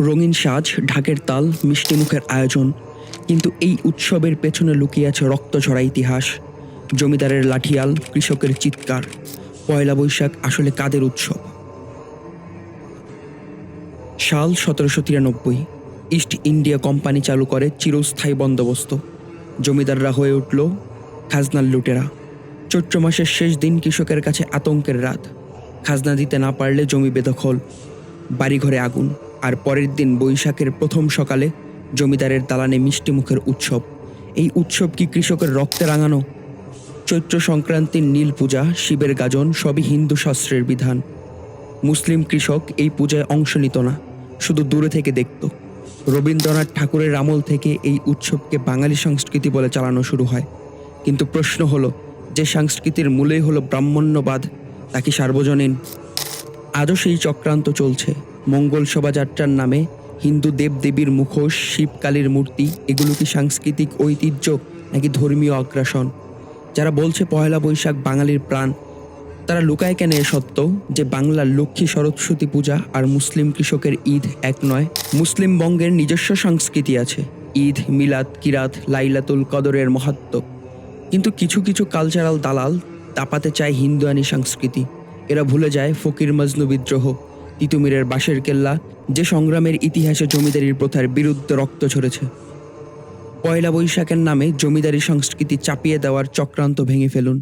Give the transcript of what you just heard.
রঙিন সাজ, ঢাকের তাল মিষ্টিমুখের আয়োজন। কিন্তু এই উৎসবের পেছনে লুকিয়ে আছে রক্তঝরা ইতিহাস, জমিদারের লাঠিয়াল, কৃষকের চিৎকার। পয়লা বৈশাখ আসলে কাদের উৎসব? সাল সতেরোশো তিরানব্বই, ইস্ট ইন্ডিয়া কোম্পানি চালু করে চিরস্থায়ী বন্দোবস্ত। জমিদাররা হয়ে উঠল খাজনার লুটেরা। চৈত্র মাসের শেষ দিন কৃষকের কাছে আতঙ্কের রাত। খাজনা দিতে না পারলে জমি বেদখল, বাড়িঘরে আগুন। আর পরের দিন বৈশাখের প্রথম সকালে জমিদারের দালানে মিষ্টিমুখের উৎসব। এই উৎসব কি কৃষকের রক্তে রাঙানো? চৈত্র সংক্রান্তির নীল পূজা, শিবের গাজন, সবই হিন্দু শাস্ত্রের বিধান। মুসলিম কৃষক এই পূজায় অংশ নিত না, শুধু দূরে থেকে দেখত। রবীন্দ্রনাথ ঠাকুরের আমল থেকে এই উৎসবকে বাঙালি সংস্কৃতি বলে চালানো শুরু হয়। কিন্তু প্রশ্ন হলো, যে সংস্কৃতির মূলেই হলো ব্রাহ্মণ্যবাদ, তা কি সার্বজনীন? আজও সেই চক্রান্ত চলছে। মঙ্গল শোভাযাত্রার নামে হিন্দু দেবদেবীর মুখোশ, শিবকালীর মূর্তি, এগুলো কি সাংস্কৃতিক ঐতিহ্য নাকি ধর্মীয় আগ্রাসন? যারা বলছে পয়লা বৈশাখ বাঙালির প্রাণ, তারা লুকায় কেন এ সত্য যে বাংলার লক্ষ্মী সরস্বতী পূজা আর মুসলিম কৃষকের ঈদ এক নয়? মুসলিম বঙ্গের নিজস্ব সংস্কৃতি আছে, ঈদ, মিলাদ, কিরাত, লাইলাতুল কদরের মহাত্ম কিন্তু কিছু কিছু কালচারাল দালাল তাপাতে চায় হিন্দুয়ানি সংস্কৃতি। এরা ভুলে যায় ফকির মজনু বিদ্রোহ। তিতুমিরের বাঁশের কেল্লা যে সংগ্রামের ইতিহাসে জমিদারির প্রথার বিরুদ্ধে রক্ত ঝরেছে। পয়লা বৈশাখের নামে জমিদারি সংস্কৃতি চাপিয়ে দেওয়ার চক্রান্ত ভেঙে ফেলুন।